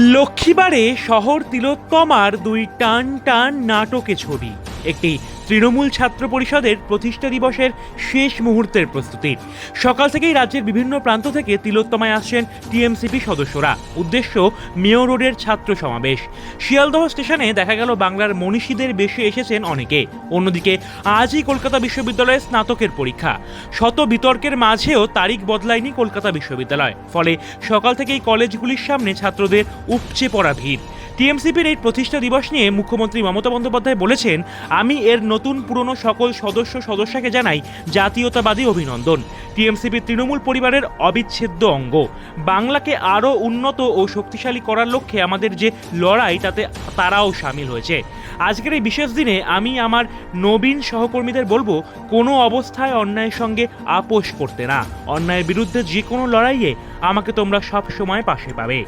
লক্ষ্মীবারে শহর তিলোত্তমার দুই টান টান নাটকে ছবি। একটি তৃণমূল ছাত্র পরিষদের প্রতিষ্ঠা দিবসের শেষ মুহূর্তের প্রস্তুতি। সকাল থেকেই রাজ্যের বিভিন্ন প্রান্ত থেকে তিলোত্তমায় আসছেন টিএমসিপি সদস্যরা। উদ্দেশ্য, মেয়র রোডের ছাত্র সমাবেশ। শিয়ালদহ স্টেশনে দেখা গেল বাংলার মনীষীদের বেশে এসেছেন অনেকে। অন্যদিকে, আজই কলকাতা বিশ্ববিদ্যালয়ের স্নাতকের পরীক্ষা। শত বিতর্কের মাঝেও তারিখ বদলায়নি কলকাতা বিশ্ববিদ্যালয়। ফলে সকাল থেকেই কলেজগুলির সামনে ছাত্রদের উপচে পড়া ভিড়। টিএমসিপির এই প্রতিষ্ঠা দিবস নিয়ে মুখ্যমন্ত্রী মমতা বন্দ্যোপাধ্যায় বলেছেন, আমি এর নতুন পুরনো সকল সদস্য সদস্যকে জানাই জাতীয়তাবাদী অভিনন্দন। টিএমসিপির তৃণমূল পরিবারের অবিচ্ছেদ্য অঙ্গ। বাংলাকে আরও উন্নত ও শক্তিশালী করার লক্ষ্যে আমাদের যে লড়াই, তাতে তারাও সামিল হয়েছে। আজকের এই বিশেষ দিনে আমি আমার নবীন সহকর্মীদের বলব, কোনো অবস্থায় অন্যায়ের সঙ্গে আপোষ করতে না। অন্যায়ের বিরুদ্ধে যে কোনো লড়াইয়ে আমাকে তোমরা সব সময় পাশে পাবে।